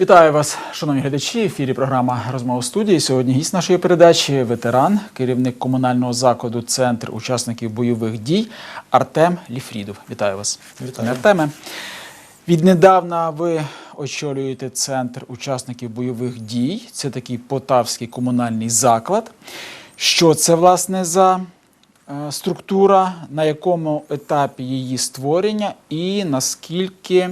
Вітаю вас, шановні глядачі. В ефірі програма Розмова студії. Сьогодні гість нашої передачі ветеран, керівник комунального закладу Центр учасників бойових дій Артем Ліфрідов. Вітаю вас. Вітаю. Артеме. Віднедавна ви очолюєте центр учасників бойових дій. Це такий полтавський комунальний заклад. Що це власне за е, структура, на якому етапі її створення і наскільки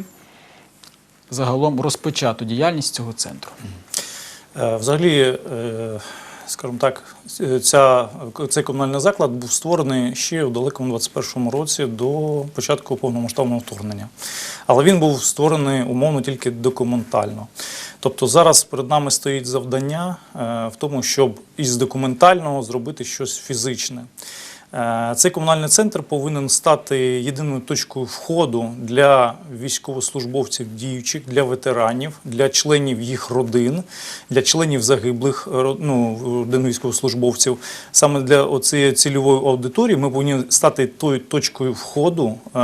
загалом розпочато діяльність цього центру? Е, Взагалі, е, скажімо так, ця, цей комунальний заклад був створений ще в далекому 21-му році до початку повномасштабного вторгнення. Але він був створений умовно тільки документально. Тобто зараз перед нами стоїть завдання е, в тому, щоб із документального зробити щось фізичне. Е, Цей комунальний центр повинен стати єдиною точкою входу для військовослужбовців діючих, для ветеранів, для членів їх родин, для членів загиблих ну, родин військовослужбовців. Саме для цієї цільової аудиторії ми повинні стати тою точкою входу е,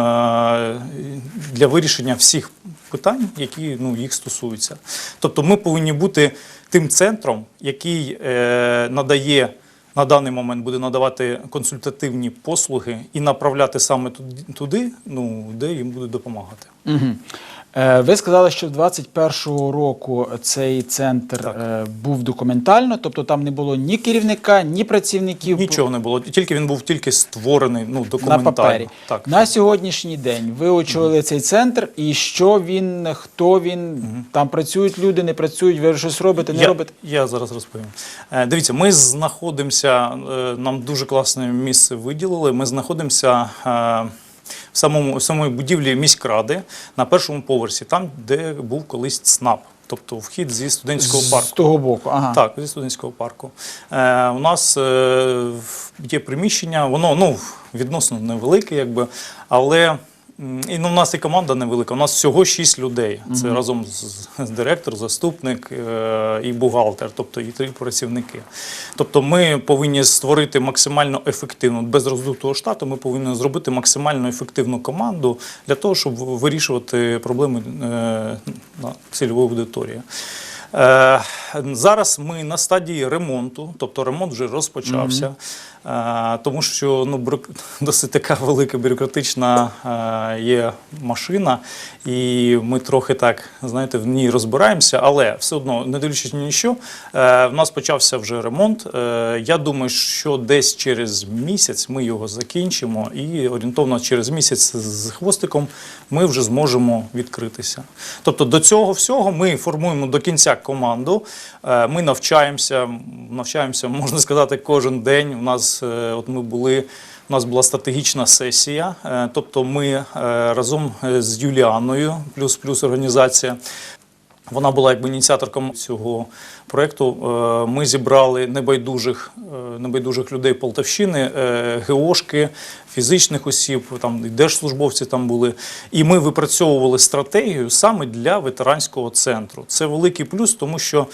для вирішення всіх питань, які ну, їх стосуються. Тобто ми повинні бути тим центром, який е, надає на даний момент буде надавати консультативні послуги і направляти саме туди- ну, де їм буде допомагати. Угу. Е, ви сказали, що 21-го року цей центр Так. е, був документально, тобто там не було ні керівника, ні працівників Нічого не було, тільки він був тільки створений ну, на документально. папері. Так. На сьогоднішній день ви очолили цей центр, і що він, хто він, там працюють люди, не працюють, ви щось робите, не я, робите? Я зараз розповім. Е, Дивіться, ми знаходимося, нам дуже класне місце виділили. Ми знаходимося самому самої будівлі міськради на першому поверсі, там, де був колись ЦНАП, тобто вхід зі студентського З парку. того боку. Ага. Так, зі студентського парку. Е, у нас е, є приміщення, воно ну, відносно невелике, якби, але. І ну, у нас і команда невелика. У нас всього 6 людей. Це разом з, з директор, заступник е, і бухгалтер, тобто і три працівники. Тобто ми повинні створити максимально ефективну, без роздутого штату, ми повинні зробити максимально ефективну команду для того, щоб вирішувати проблеми е, на цільової аудиторії. Е, зараз ми на стадії ремонту, тобто ремонт вже розпочався, е, тому що ну, досить така велика бюрократична е, є машина, і ми трохи так, знаєте, в ній розбираємося, але все одно, не дивлячись ні на що, е, в нас почався вже ремонт. Я думаю, що десь через місяць ми його закінчимо, і орієнтовно через місяць з хвостиком ми вже зможемо відкритися. Тобто до цього всього ми формуємо до кінця команду. Е, Ми навчаємося, навчаємося, можна сказати, кожен день. У нас е, от ми були. У нас була стратегічна сесія, е, тобто ми разом з Юліаною, плюс плюс організація. Вона була якби ініціаторком цього проєкту. Е, Ми зібрали небайдужих, е, небайдужих людей Полтавщини, е, ГОшки, фізичних осіб, там і держслужбовці там були. І ми випрацьовували стратегію саме для ветеранського центру. Це великий плюс, тому що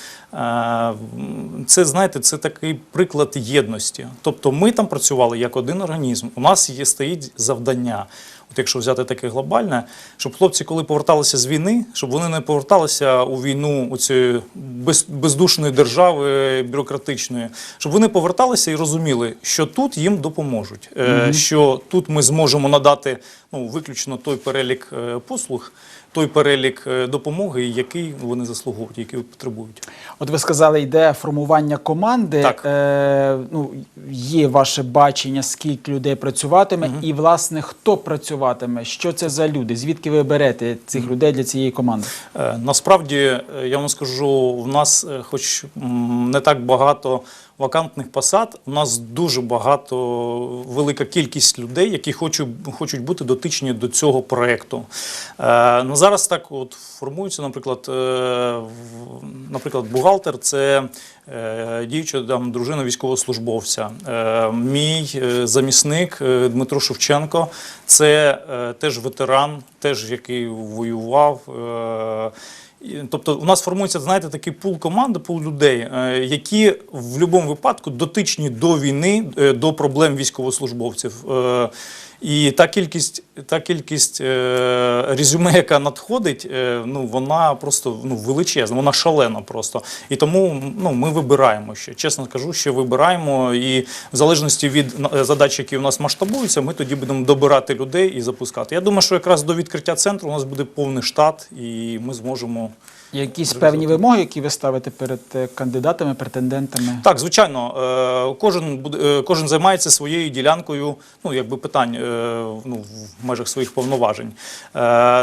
це, знаєте, це такий приклад єдності. Тобто ми там працювали як один організм. У нас є стоїть завдання. От якщо взяти таке глобальне, щоб хлопці, коли поверталися з війни, щоб вони не поверталися у війну у цієї без, бездушної держави бюрократичної, щоб вони поверталися і розуміли, що тут їм допоможуть, е, що тут ми зможемо надати ну, виключно той перелік е, послуг, той перелік е, допомоги, який вони заслуговують, який потребують. От ви сказали, йде формування команди. Так. Е, ну, є ваше бачення, скільки людей працюватиме, і власне хто працюватиме, що це за люди, звідки ви берете цих людей для цієї команди? Е, Насправді, е, я вам скажу, в нас, е, хоч не так багато вакантних посад, у нас дуже багато, велика кількість людей, які хочуть, хочуть бути дотичні до цього проєкту. Е, ну, зараз так от формується, наприклад, е, наприклад, бухгалтер це е, діюча там, дружина військовослужбовця. Е, мій е, замісник е, Дмитро Шевченко це е, теж ветеран, теж який воював. Е, Тобто у нас формується, знаєте, такий пул команди, пул людей, е, які в будь-якому випадку дотичні до війни, е, до проблем військовослужбовців. І та кількість, та кількість е, резюме, яка надходить, е, ну вона просто ну, величезна, вона шалена просто. І тому ну, ми вибираємо ще. Чесно кажу, що вибираємо. І в залежності від е, задач, які у нас масштабуються, ми тоді будемо добирати людей і запускати. Я думаю, що якраз до відкриття центру у нас буде повний штат, і ми зможемо. Якісь певні вимоги, які ви ставите перед е, кандидатами, претендентами? Так, звичайно, е, кожен е, кожен займається своєю ділянкою, ну якби питань ну, в межах своїх повноважень.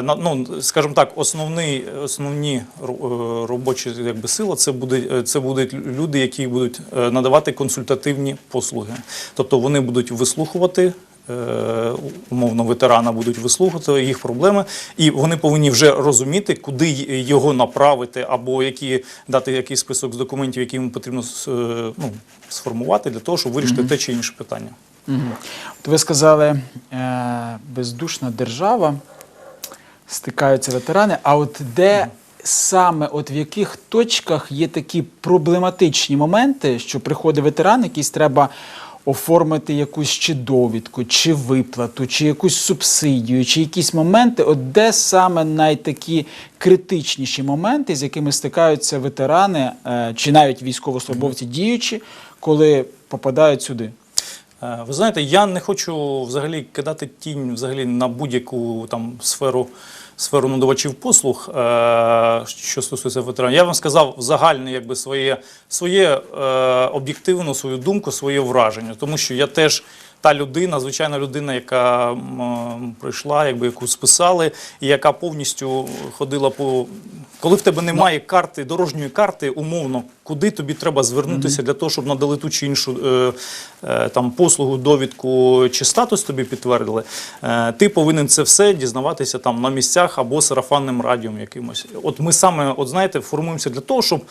Ну, скажімо так, основний, основні робочі якби сила це буде це будуть люди, які будуть надавати консультативні послуги. Тобто вони будуть вислухувати. Е, Умовно, ветерана будуть вислухати їх проблеми, і вони повинні вже розуміти, куди його направити, або які дати якийсь список з документів, які йому потрібно е, ну, сформувати для того, щоб вирішити те чи інше питання. От ви сказали, е, бездушна держава, стикаються ветерани. А от де саме, от в яких точках є такі проблематичні моменти, що приходить ветеран, якийсь треба оформити якусь чи довідку, чи виплату, чи якусь субсидію, чи якісь моменти, от де саме найтакі критичніші моменти, з якими стикаються ветерани, е, чи навіть військовослужбовці діючі, коли попадають сюди? Е, Ви знаєте, я не хочу взагалі кидати тінь взагалі на будь-яку там сферу. Сферу надавачів послуг, е, що стосується ветеранів, я вам сказав загальне, якби своє, своє е, об'єктивну свою думку, своє враження, тому що я теж та людина, звичайна людина, яка прийшла, якби яку списали, і яка повністю ходила по коли в тебе немає карти, дорожньої карти, умовно, куди тобі треба звернутися для того, щоб надали ту чи іншу е, е, там послугу, довідку чи статус тобі підтвердили. Е, ти повинен це все дізнаватися там на місцях або сарафанним радіом якимось. От ми саме, от знаєте, формуємося для того, щоб.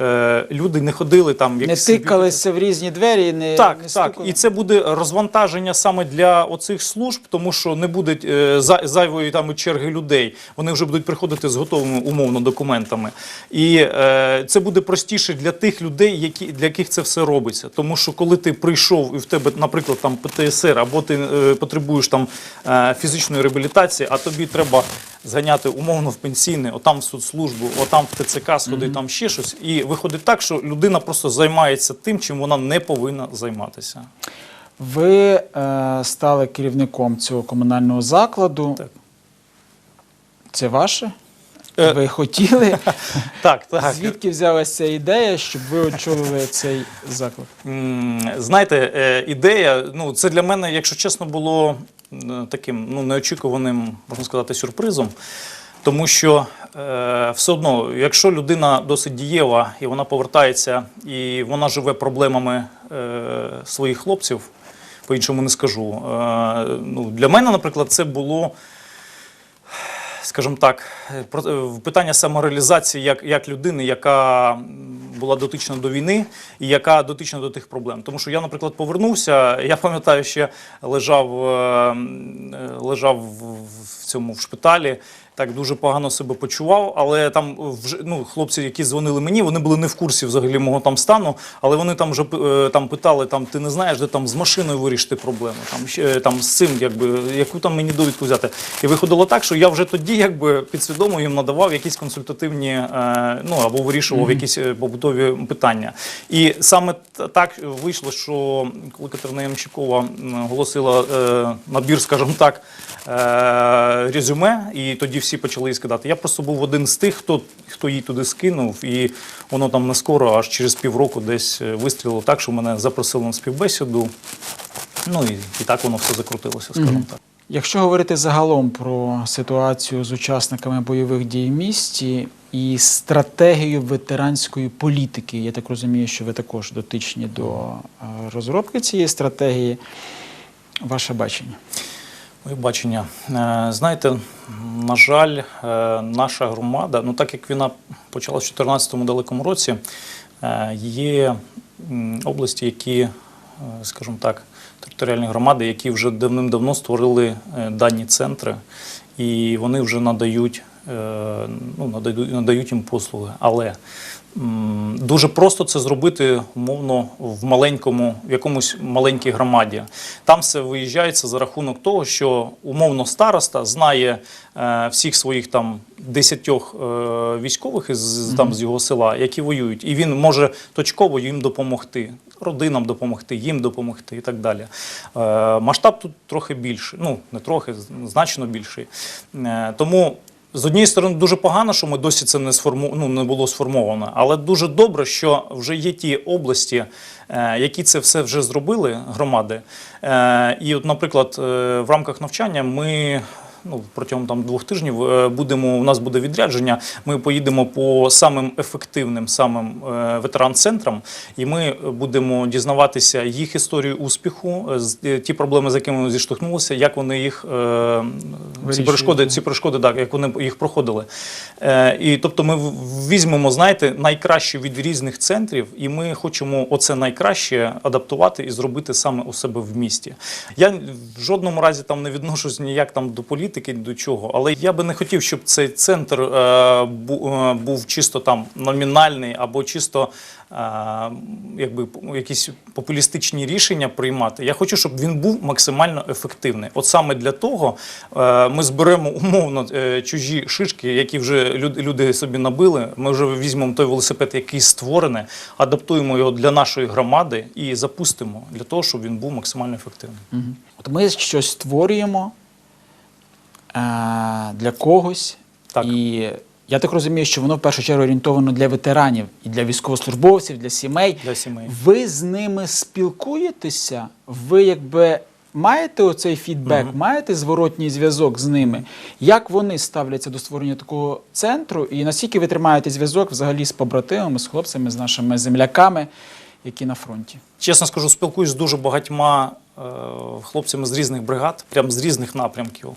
Е, Люди не ходили там, Не як собі- тикалися в різні двері, не так, не так. стукали? І це буде розвантаження саме для оцих служб, тому що не буде е, за- зайвої там черги людей. Вони вже будуть приходити з готовими умовно документами. І е, це буде простіше для тих людей, які для яких це все робиться. Тому що коли ти прийшов і в тебе, наприклад, там ПТСР, або ти е, потребуєш там е, фізичної реабілітації, а тобі треба зганяти умовно в пенсійне, отам в соцслужбу, отам в ТЦК сходи, там ще щось. І виходить так, що людина просто займається тим, чим вона не повинна займатися. Ви е, стали керівником цього комунального закладу. Так. Це ваше? Е. Ви хотіли? Так, так. Звідки взялася ідея, щоб ви очолили цей заклад? Знаєте, е, ідея, ну це для мене, якщо чесно, було таким ну, неочікуваним, можна сказати, сюрпризом. Тому що е, все одно, якщо людина досить дієва і вона повертається, і вона живе проблемами е, своїх хлопців, по-іншому не скажу. Е, ну, для мене, наприклад, це було скажімо так, питання самореалізації як, як людини, яка була дотична до війни і яка дотична до тих проблем. Тому що я, наприклад, повернувся. Я пам'ятаю, ще лежав, лежав в цьому в шпиталі. Так дуже погано себе почував, але там вже ну, хлопці, які дзвонили мені, вони були не в курсі взагалі мого там стану, але вони там вже е, там питали: там ти не знаєш, де там з машиною вирішити проблему, там там з цим, якби яку там мені довідку взяти. І виходило так, що я вже тоді, якби підсвідомо їм надавав якісь консультативні, е, ну або вирішував якісь е, побутові питання. І саме так вийшло, що коли Катерина оголосила е, набір, скажімо так, е, резюме, і тоді всі почали її скидати. Я просто був один з тих, хто, хто її туди скинув, і воно там не скоро, аж через півроку десь е, вистрілило так, що мене запросили на співбесіду. Ну і, і так воно все закрутилося, скажімо так. Якщо говорити загалом про ситуацію з учасниками бойових дій в місті і стратегію ветеранської політики, я так розумію, що ви також дотичні до е, розробки цієї стратегії. Ваше бачення. Моє бачення. Е, Знаєте, на жаль, е, наша громада, ну так як війна почалася в 2014 далекому році, е, є області, які, е, скажімо так, територіальні громади, які вже давним-давно створили дані центри, і вони вже надають ну, надають, їм послуги. Але дуже просто це зробити умовно в маленькому, в якомусь маленькій громаді. Там все виїжджається за рахунок того, що умовно староста знає е, всіх своїх там десятьох е, військових із там з його села, які воюють, і він може точково їм допомогти. Родинам допомогти, їм допомогти і так далі. Е, масштаб тут трохи більший. Ну, не трохи, значно більший. Е, тому з однієї сторони, дуже погано, що ми досі це не сформу... ну, не було сформовано, але дуже добре, що вже є ті області, е, які це все вже зробили, громади. Е, і, от, наприклад, е, в рамках навчання ми. Ну, протягом там двох тижнів е, будемо. У нас буде відрядження. Ми поїдемо по самим ефективним, самим е, ветеран-центрам, і ми будемо дізнаватися їх історію успіху, е, ті проблеми, з якими вони зіштовхнулися, як вони їх ці перешкоди, ці перешкоди, так, як вони їх проходили. І тобто ми візьмемо, знаєте, найкраще від різних центрів, і ми хочемо оце найкраще адаптувати і зробити саме у себе в місті. Я в жодному разі там не відношусь ніяк там до політики, до чого, але я би не хотів, щоб цей центр е, е, був чисто там номінальний або чисто е, якби якісь популістичні рішення приймати. Я хочу, щоб він був максимально ефективний. От саме для того е, ми зберемо умовно е, чужі шишки, які вже люд- люди собі набили. Ми вже візьмемо той велосипед, який створений, адаптуємо його для нашої громади і запустимо для того, щоб він був максимально ефективним. Мгм. От ми щось створюємо для когось. Так. І я так розумію, що воно в першу чергу орієнтовано для ветеранів і для військовослужбовців, для сімей. Для сімей. Ви з ними спілкуєтеся? Ви якби маєте оцей фідбек, маєте зворотній зв'язок з ними? Як вони ставляться до створення такого центру? І наскільки ви тримаєте зв'язок взагалі з побратимами, з хлопцями, з нашими земляками, які на фронті? Чесно скажу, спілкуюсь з дуже багатьма е, хлопцями з різних бригад, прям з різних напрямків.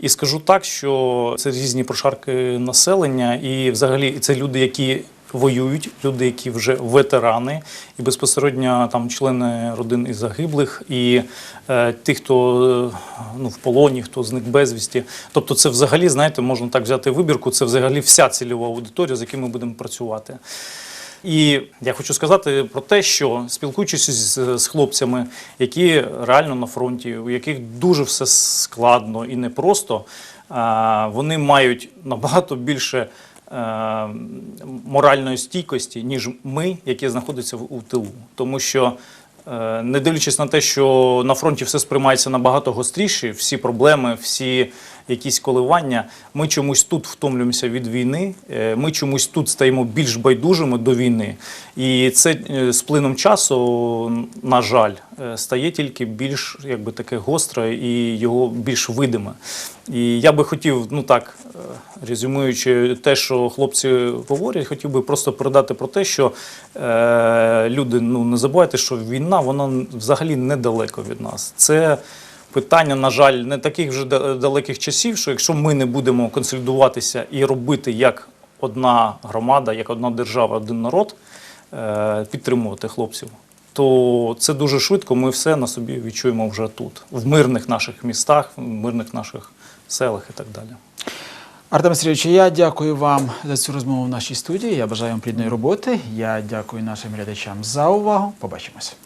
І скажу так, що це різні прошарки населення, і взагалі це люди, які воюють, люди, які вже ветерани, і безпосередньо там члени родин і загиблих, і е, ті, хто е, ну, в полоні, хто зник безвісті. Тобто, це взагалі, знаєте, можна так взяти вибірку, це взагалі вся цільова аудиторія, з якою ми будемо працювати. І я хочу сказати про те, що спілкуючись з, з хлопцями, які реально на фронті, у яких дуже все складно і непросто, а, вони мають набагато більше е, моральної стійкості, ніж ми, які знаходяться у тилу. Тому що, е, не дивлячись на те, що на фронті все сприймається набагато гостріше, всі проблеми, всі якісь коливання, ми чомусь тут втомлюємося від війни, е, ми чомусь тут стаємо більш байдужими до війни. І це е, з плином часу, на жаль, е, стає тільки більш якби таке гостре і його більш видиме. І я би хотів, ну так, е, резюмуючи те, що хлопці говорять, хотів би просто передати про те, що е, люди, ну не забувайте, що війна вона взагалі недалеко від нас. Це питання, на жаль, не таких вже да- далеких часів, що якщо ми не будемо консолідуватися і робити як одна громада, як одна держава, один народ, е, підтримувати хлопців. То це дуже швидко. Ми все на собі відчуємо вже тут, в мирних наших містах, в мирних наших селах і так далі. Артем Сергійович, я дякую вам за цю розмову в нашій студії. Я бажаю вам плідної роботи. Я дякую нашим глядачам за увагу. Побачимось.